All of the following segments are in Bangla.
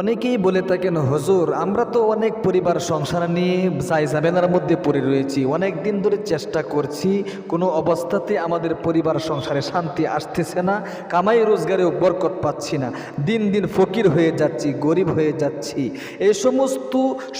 অনেকেই বলে থাকেন, হজুর, আমরা তো অনেক পরিবার সংসার নিয়ে যাই জামেলার মধ্যে পড়ে রয়েছি। অনেক দিন ধরে চেষ্টা করছি, কোনো অবস্থাতে আমাদের পরিবার সংসারে শান্তি আসতেছে না, কামাই রোজগারেও বরকত পাচ্ছি না। দিন দিন ফকির হয়ে যাচ্ছি, গরিব হয়ে যাচ্ছি। এই সমস্ত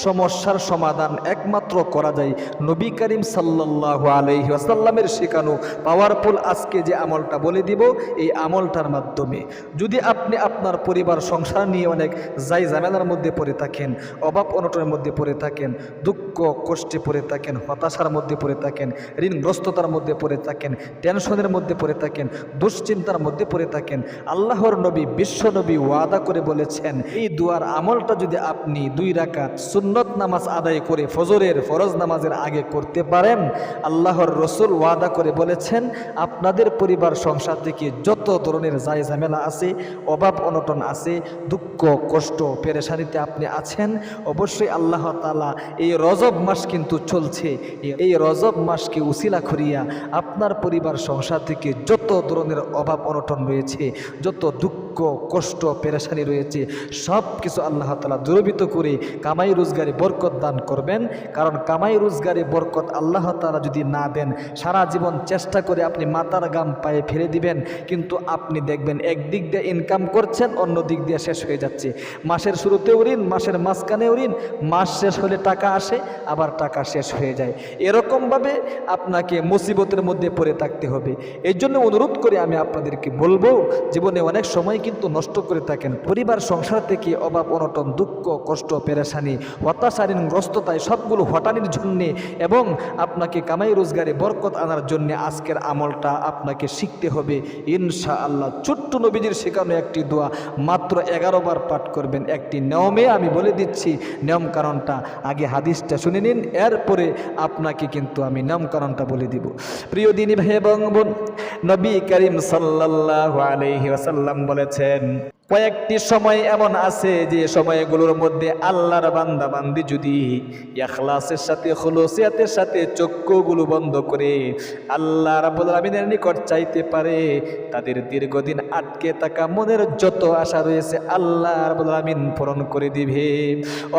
সমস্যার সমাধান একমাত্র করা যায় নবী করিম সাল্লাহ আলহি আসাল্লামের শেখানো পাওয়ারফুল আজকে যে আমলটা বলে দিব, এই আমলটার মাধ্যমে। যদি আপনি আপনার পরিবার সংসার নিয়ে অনেক যাই ঝামেলার মধ্যে পড়ে থাকেন অভাব অনটনের মধ্যে পড়ে থাকেন, দুঃখ, কষ্টে পড়ে থাকেন, হতাশার মধ্যে পড়ে থাকেন, ঋণগ্রস্ততার মধ্যে পড়ে থাকেন, টেনশনের মধ্যে পড়ে থাকেন, দুশ্চিন্তার মধ্যে পড়ে থাকেন। আল্লাহর নবী, বিশ্ব নবী ওয়াদা করে বলেছেন, এই দুয়ার আমলটা যদি আপনি দুই রাকাত সুন্নত নামাজ আদায় করে ফজরের ফরজ নামাজের আগে করতে পারেন, আল্লাহর রসুল ওয়াদা করে বলেছেন, আপনাদের পরিবার, সংসার থেকে যত ধরনের জায় ঝামেলা আছে, অভাব অনটন আছে, দুঃখ, কষ্ট পেরেশানিতে আপনি আছেন, অবশ্যই আল্লাহ তালা এই রজব মাস কিন্তু চলছে। এই রজব মাসকে উসিলা করিয়া আপনার পরিবার, সংসার থেকে যত ধরনের অভাব, অনটন রয়েছে, যত দুঃখ কষ্ট, পেরেশানি রয়েছে। সব কিছু আল্লাহ তালা দুরবিত করে কামাই রোজগারে বরকত দান করবেন। কারণ কামাই রোজগারে বরকত আল্লাহ তালা যদি না দেন, সারা জীবন চেষ্টা করে আপনি মাতার গাম পায়ে ফেলে দিবেন। কিন্তু আপনি দেখবেন একদিক দিয়ে ইনকাম করছেন অন্য দিক দিয়ে শেষ হয়ে যাচ্ছে। মাসের শুরুতেও ঋণ, মাসের মাঝখানেও ঋণ। মাস শেষ হলে টাকা আসে, আবার টাকা শেষ হয়ে যায়। এরকমভাবে আপনাকে মুসিবতের মধ্যে পড়ে থাকতে হবে। এই জন্য অনুরোধ করে আমি আপনাদেরকে বলব, জীবনে অনেক সময় কিন্তু নষ্ট করে থাকেন। পরিবার, সংসার থেকে অভাব, অনটন, দুঃখ, কষ্ট, পেরেশানি হতাশা গ্রস্ততায় সবগুলো হটানির জন্যে এবং আপনাকে কামাই রোজগারে বরকত আনার জন্য আজকের আমলটা আপনাকে শিখতে হবে। ইনশা আল্লাহ ছোট্ট নবীজির শেখানো একটি দোয়া মাত্র এগারো বার পাঠ করবেন। একটি নিয়মে আমি বলে দিচ্ছি নিয়ম কারণটা আগে হাদিসটা শুনে নিন, এরপরে আপনাকে কিন্তু আমি নিয়ম কারণটা বলে দিব। প্রিয় দিনী ভাই এবং নবী করিম সাল্লাল্লাহু আলাইহি ওয়াসাল্লাম বলেছেন করেছেন। কয়েকটি সময় এমন আছে যে সময়গুলোর মধ্যে আল্লাহর বান্দা বান্দি যদি এখলাসের সাথে, খলসিয়াতের সাথে চক্ষুগুলো বন্ধ করে আল্লাহ রাব্বুল আলামিনের নিকট চাইতে পারে, তাদের দীর্ঘদিন আটকে থাকা মনের যত আশা রয়েছে আল্লাহ রাব্বুল আলামিন পূরণ করে দিবে।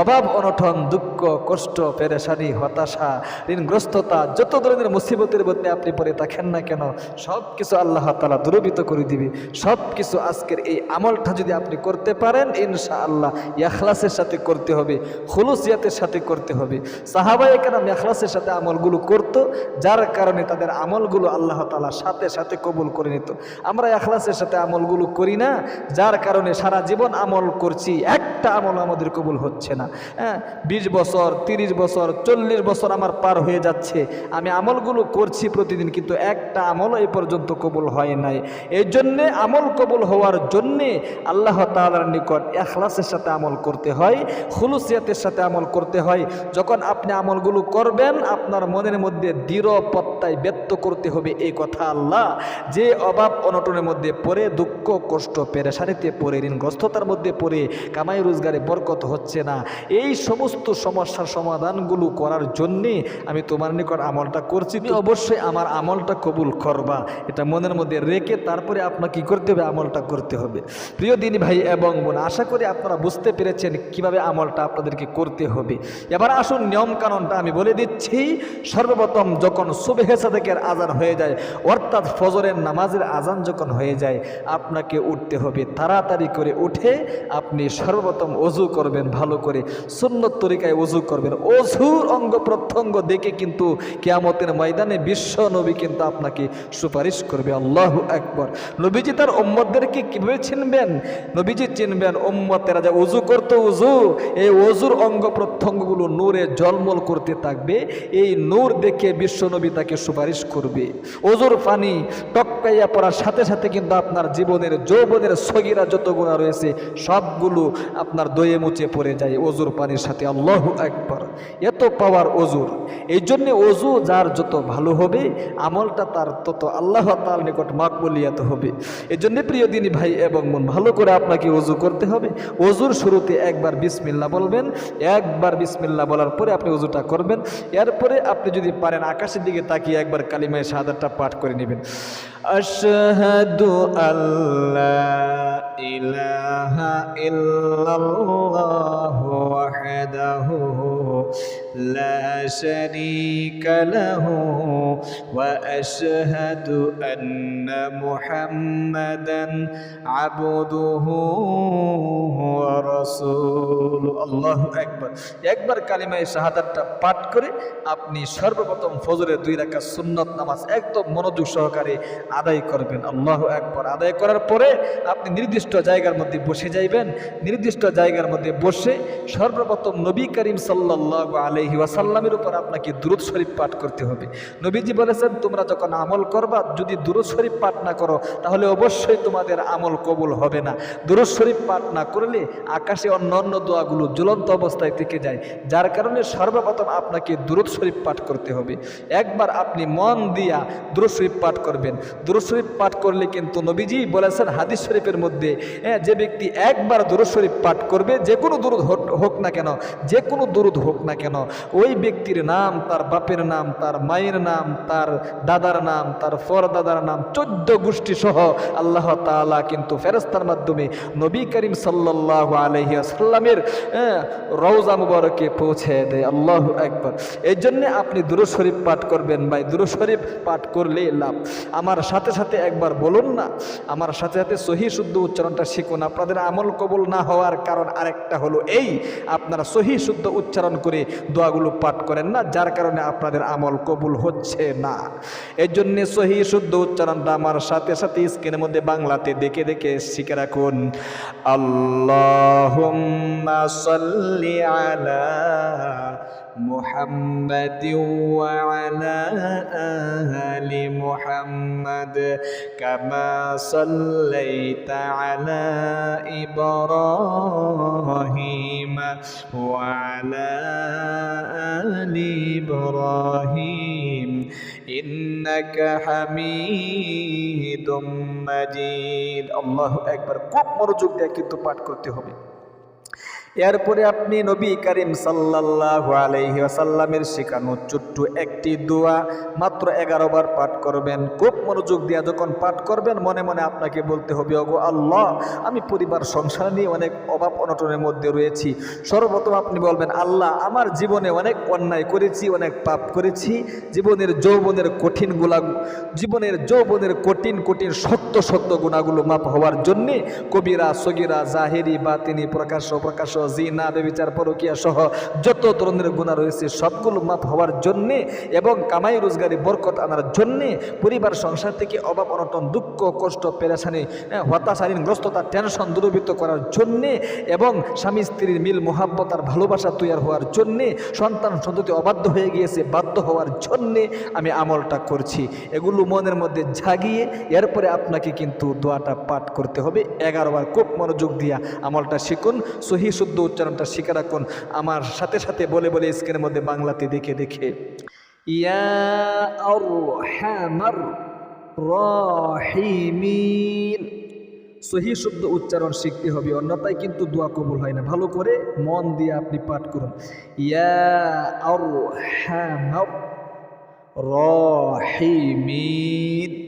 অভাব, অনটন, দুঃখ, কষ্ট, পেরেশানি, হতাশা, ঋণগ্রস্ততা, যত ধরনের মুসিবতের মধ্যে আপনি পড়ে থাকেন না কেন সব কিছু আল্লাহ তালা দূরবিত করে দিবে। সব কিছু আজকের এই আমলটা যদি আপনি করতে পারেন ইনশা আল্লাহ ইয়াখলাসের সাথে করতে হবে, খুলুসিয়াতের সাথে করতে হবে। সাহাবাই কেন ইয়াখলাসের সাথে আমলগুলো করতো, যার কারণে তাদের আমলগুলো আল্লাহ তালা সাথে সাথে কবুল করে নিত। আমরা এখলাসের সাথে আমলগুলো করি না, যার কারণে সারা জীবন আমল করছি, একটা আমল আমাদের কবুল হচ্ছে না। হ্যাঁ বিশ বছর, তিরিশ বছর, চল্লিশ বছর আমার পার হয়ে যাচ্ছে, আমি আমলগুলো করছি প্রতিদিন, কিন্তু একটা আমল এই পর্যন্ত কবুল হয় নাই। এই জন্যে আমল কবুল হওয়ার জন্যে আল্লাহ তালার নিকট এখলাসের সাথে আমল করতে হয়, খুলুসিয়াতের সাথে আমল করতে হয়। যখন আপনি আমলগুলো করবেন, আপনার মনের মধ্যে দৃঢ় পত্তায় ব্যক্ত করতে হবে এই কথা আল্লাহ। যে অভাব অনটনের মধ্যে পড়ে, দুঃখ, কষ্ট, পেরেশানিতে পড়ে, ঋণগ্রস্ততার মধ্যে পড়ে, কামাই রোজগারে বরকত হচ্ছে না। এই সমস্ত সমস্যার সমাধানগুলো করার জন্যে আমি তোমার নিকট আমলটা করছি। অবশ্যই আমার আমলটা কবুল করবা। এটা মনের মধ্যে রেখে তারপরে আপনাকে কি করতে হবে? আমলটা করতে হবে। প্রিয় দিনী ভাই এবং বোন, আশা করি আপনারা বুঝতে পেরেছেন কীভাবে আমলটা আপনাদেরকে করতে হবে। এবার আসুন নিয়ম কানুনটা আমি বলে দিচ্ছি। সর্বপ্রথম যখন সুবেহে সাদেকের আজান হয়ে যায়, অর্থাৎ ফজরের নামাজের আজান যখন হয়ে যায়, আপনাকে উঠতে হবে। তাড়াতাড়ি করে উঠে আপনি সর্বপ্রথম অজু করবেন ভালো করে। সুন্নত তরিকায় অজু করবেন। অজুর অঙ্গ প্রত্যঙ্গ দেখে কিন্তু কেয়ামতের ময়দানে বিশ্ব নবী কিন্তু আপনাকে সুপারিশ করবে। আল্লাহ একবার নবীজি তার ওম্মদদেরকে কীভাবে চিনবেন? নবীজি চিনবেন ওম্মতেরা যা উজু করতো উজু এই অজুর অঙ্গ প্রত্যঙ্গগুলো নূরে জলমল করতে থাকবে, এই নূর দেখে বিশ্বনবী তাকে সুপারিশ করবে। অজুর পানি টপকাইয়া পড়ার সাথে সাথে কিন্তু আপনার জীবনের যৌবনের সগিরা যত গুণা রয়েছে, সবগুলো আপনার দয়ে মুচে পড়ে যায় অজুর পানির সাথে। আল্লাহ একবার এত পাওয়ার অজুর এই জন্যে অজু যার যত ভালো হবে, আমলটা তার তত আল্লাহ তার নিকট মাকবলিয়াত হবে। এই জন্যে প্রিয় দিনী ভাই এবং মন ভালো করে আপনাকে অজু করতে হবে। অজুর শুরুতে একবার বিসমিল্লা বলবেন, একবার বিসমিল্লা বলার পরে আপনি অজুটা করবেন। এরপরে আপনি যদি পারেন আকাশের দিকে তাকিয়ে একবার কালিমায় শাহাদাতটা পাঠ করে নেবেন। আল্লাহ ইলাহা ওয়া আশহাদু আন্না মুহাম্মাদান আবদুহু ওয়া রাসূলুহু আল্লাহু আকবার একবার কালিমায়ে শাহাদাতটা পাঠ করে আপনি সর্বপ্রথম ফজরের দুই রাকাত সুন্নত নামাজ একদম মনোযোগ সহকারে আদায় করবেন। আল্লাহ একবার আদায় করার পরে আপনি নির্দিষ্ট জায়গার মধ্যে বসে যাইবেন। নির্দিষ্ট জায়গার মধ্যে বসে সর্বপ্রথম নবী করিম সাল্লাহ আলহি ওয়াসাল্লামের উপর আপনাকে দুরুদ শরীফ পাঠ করতে হবে। নবীজি বলেছেন, তোমরা যখন আমল করবা, যদি দুরুদ শরীফ পাঠ না করো, তাহলে অবশ্যই তোমাদের আমল কবুল হবে না। দুরুদ শরীফ পাঠ না করলে আকাশে অন্য অন্য দোয়াগুলো জ্বলন্ত অবস্থায় থেকে যায়। যার কারণে সর্বপ্রথম আপনাকে দুরুদ শরীফ পাঠ করতে হবে। একবার আপনি মন দিয়া দুরুদ শরীফ পাঠ করবেন। দুরুদ শরীফ পাঠ করলে কিন্তু নবীজি বলেছেন হাদিস শরীফের মধ্যে হ্যাঁ যে ব্যক্তি একবার দুরুদ শরীফ পাঠ করবে, যে কোনো দুরুদ হোক- না কেন, যে কোনো দুরুদ হোক না কেন, ওই ব্যক্তির নাম, তার বাপের নাম, তার মায়ের নাম, তার দাদার নাম, তার ফরদাদার নাম, চোদ্দ গোষ্ঠী সহ আল্লাহ তাআলা কিন্তু ফেরস্তার মাধ্যমে নবী করিম সাল্লাহ আলহিয়াসাল্লামের রওজা মুবারকে পৌঁছে দেয়। আল্লাহ একবার এই জন্যে আপনি দুরু শরীফ পাঠ করবেন ভাই। দুরু শরীফ পাঠ করলে লাভ। আমার সাথে সাথে একবার বলুন না, আমার সাথে সাথে সহি শুদ্ধ উচ্চারণটা শিখুন। আপনাদের আমল কবুল না হওয়ার কারণ আরেকটা হলো এই, আপনারা সহি শুদ্ধ উচ্চারণ করে দোয়াগুলো পাঠ করেন। না যার কারণে আপনাদের আমল কবুল হচ্ছে না এই জন্যে সহি শুদ্ধ উচ্চারণটা আমার সাথে সাথে স্ক্রিনের মধ্যে বাংলাতে দেখে দেখে শিখে রাখুন আল্লাহ সাল্লি আলা محمد وعلى آل محمد كما صليت على إبراهيم وعلى آل إبراهيم إنك حميد مجيد الله أكبر খুব মনোযোগ দিয়ে কিন্তু পাঠ করতে হবে এরপরে আপনি নবী করিম সাল্লাল্লাহু আলাইহি ওয়াসাল্লামের শেখানো ছোট্ট একটি দোয়া মাত্র এগারো বার পাঠ করবেন। খুব মনোযোগ দিয়ে যখন পাঠ করবেন, মনে মনে আপনাকে বলতে হবে, ওগো আল্লাহ, আমি পরিবার, সংসার নিয়ে অনেক অভাব অনটনের মধ্যে রয়েছি। সর্বপ্রথম আপনি বলবেন, আল্লাহ, আমার জীবনে অনেক অন্যায় করেছি, অনেক পাপ করেছি। জীবনের যৌবনের কঠিনগুলা, জীবনের যৌবনের কঠিন কঠিন, সত্য সত্য গুণাগুলো মাপ হওয়ার জন্যে কবিরা, সগিরা, জাহেরি বা তিনি প্রকাশ্য প্রকাশ্য জিনা, বেবিচার, পরকিয়া সহ যত ধরনের গুণা রয়েছে, সবগুলো মাপ হওয়ার জন্যে এবং কামাই, রোজগারি, বরকত আনার জন্যে পরিবার, সংসার থেকে অভাব, অনটন, দুঃখ, কষ্ট, পেরেশানি হতাশালীনগ্রস্ততা টেনশন দূরবৃত্ত করার জন্যে এবং স্বামী, স্ত্রীর মিল, মোহাব্বত আর ভালোবাসা তৈরি হওয়ার জন্যে, সন্তান সন্ততি অবাধ্য হয়ে গিয়েছে, বাধ্য হওয়ার জন্যে আমি আমলটা করছি। এগুলো মনের মধ্যে জাগিয়ে এরপরে আপনাকে কিন্তু দোয়াটা পাঠ করতে হবে। এগারো বার খুব মনোযোগ দিয়া আমলটা শিখুন। সহি, শুদ্ধ উচ্চারণটা শিখে রাখুন। আমার সাথে সাথে বলে বলে স্ক্রিনের মধ্যে বাংলাতে দেখে দেখে। ইয়া সহি শুদ্ধ উচ্চারণ শিখতে হবে, অন্যথায় কিন্তু দোয়া কবুল হয় না। ভালো করে মন দিয়ে আপনি পাঠ করুন। ইয়া রাহিমিন।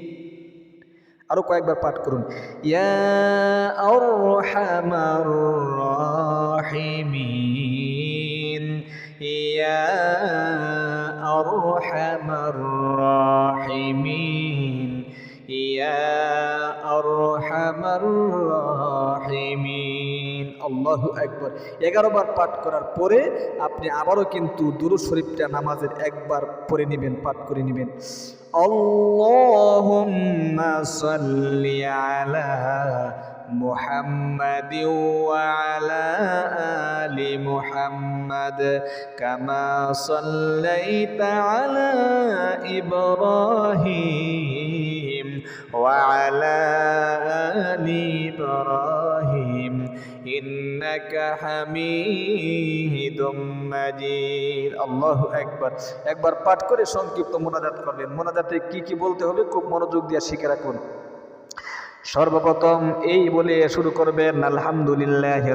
আরও কয়েকবার পাঠ করুন। ইয়া আরহামার রাহিমিন। আল্লাহু আকবার এগারো বার পাঠ করার পরে আপনি আবারও কিন্তু দুরু শরীফটা নামাজের একবার পড়ে নেবেন পাঠ করে নেবেন اللهم صل على محمد وعلى آل محمد كما صليت على إبراهيم وعلى آل إبراهيم একবার একবার পাঠ করে সংক্ষিপ্ত মোনাজাত করলেন মোনাজাতে কি কি বলতে হবে খুব মনোযোগ দিয়ে শিখে রাখুন। সর্বপ্রথম এই বলে শুরু করবেন, আলহামদুলিল্লাহ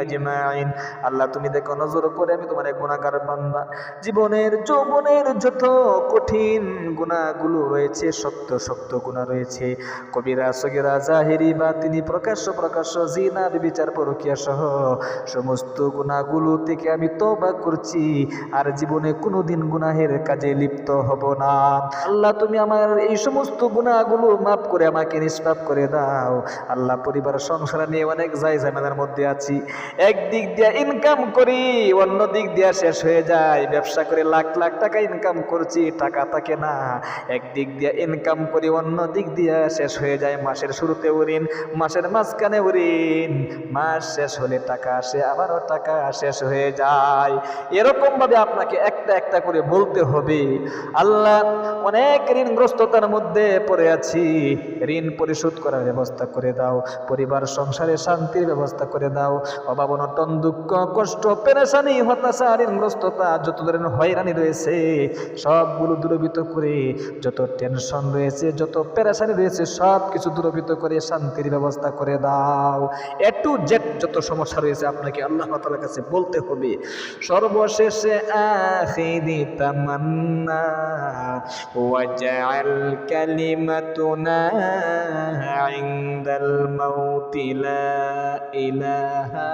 আজমাইন। আল্লাহ তুমি দেখো নজর করে আমি তোমার এক গুনাহগার বান্দা। জীবনের যৌবনের যত কঠিন গুণাগুলো রয়েছে, সত্য সত্য গুণা রয়েছে। কবিরা, সগিরা, জাহেরি বা তিনি প্রকাশ্য প্রকাশ্য, জিনা বিচার পরকিয়া সহ সমস্ত গুণাগুলো থেকে আমি তবা করছি। আর জীবনে কোনোদিন গুনাহের কাজে লিপ্ত হব না। আল্লাহ তুমি আমার এই সমস্ত গুণাগুলো মাফ করে আমাকে নিষ্পাপ করে দাও। আল্লাহ পরিবার, সংসার নিয়ে অনেক যাই ঝামেলার মধ্যে আছি। একদিক দিয়ে ইনকাম করি অন্য দিক দিয়ে শেষ হয়ে যায়। ব্যবসা করে লাখ লাখ টাকা ইনকাম করছি, টাকা থাকে না। একদিক দিয়ে ইনকাম করি অন্য দিক দিয়ে শেষ হয়ে যায়। মাসের শুরুতে ঋণ, মাসের মাঝখানে ঋণ। মাস শেষ হলে টাকা আসে, আবারও টাকা শেষ হয়ে যায়। এরকম ভাবে আপনাকে একটা একটা করে বলতে হবে। আল্লাহ অনেক ঋণগ্রস্ততার মধ্যে পড়ে আছি। ঋণ পরিশোধ করার ব্যবস্থা করে দাও। পরিবার, সংসারে শান্তির ব্যবস্থা করে দাও। অভাব অনটন দুঃখ, কষ্ট, পেরেশানি হতাশা ঋণগ্রস্ততা যত ধরনের হয়রানি রয়েছে, সবগুলো দূরবিত করে যত টেনশন রয়েছে, যত পেরেশানি রয়েছে সব কিছু দূরবিত করে শান্তির ব্যবস্থা করে দাও। এ টু জেড যত সমস্যা রয়েছে আপনাকে আল্লাহ তাআলার কাছে বলতে হবে। সর্বশেষে আখিরি তামান্না, ওয়াজআল কালিমাতুনা ইনদাল মাউতি লা ইলাহা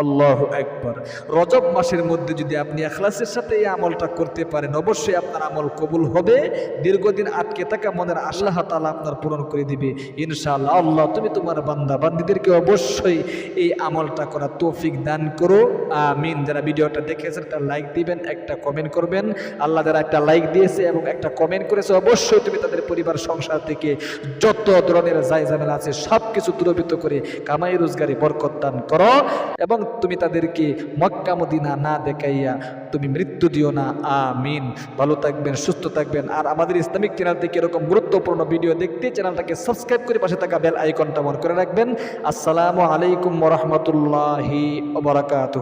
আল্লাহ একবার রজব মাসের মধ্যে যদি আপনি এখলাসের সাথে এই আমলটা করতে পারেন, অবশ্যই আপনার আমল কবুল হবে। দীর্ঘদিন আটকে থাকা মনের আল্লাহ তালা আপনার পূরণ করে দিবে। ইনশাআল্লাহ আল্লাহ তুমি তোমার বান্দা বান্দিদেরকে অবশ্যই এই আমলটা করা তৌফিক দান করো। আমিন। যারা ভিডিওটা দেখেছেন, একটা লাইক দিবেন, একটা কমেন্ট করবেন। আল্লাহ যারা একটা লাইক দিয়েছে এবং একটা কমেন্ট করেছে, অবশ্যই তুমি তাদের পরিবার, সংসার থেকে যত ধরনের জায় ঝামেলা আছে সব কিছু দূরবীত করে কামাই রোজগারে বরকত দান করো। এবং তুমি তাদেরকে মক্কা মদিনা না দেখাইয়া তুমি মৃত্যু দিও না। আমিন। ভালো থাকবেন, সুস্থ থাকবেন। আর আমাদের ইসলামিক চ্যানেল থেকে এরকম গুরুত্বপূর্ণ ভিডিও দেখতে চ্যানেলটাকে সাবস্ক্রাইব করে পাশে থাকা বেল আইকনটা মন করে রাখবেন। আসসালামু আলাইকুম রহমতুল্লাহি ওবরাকাতুহ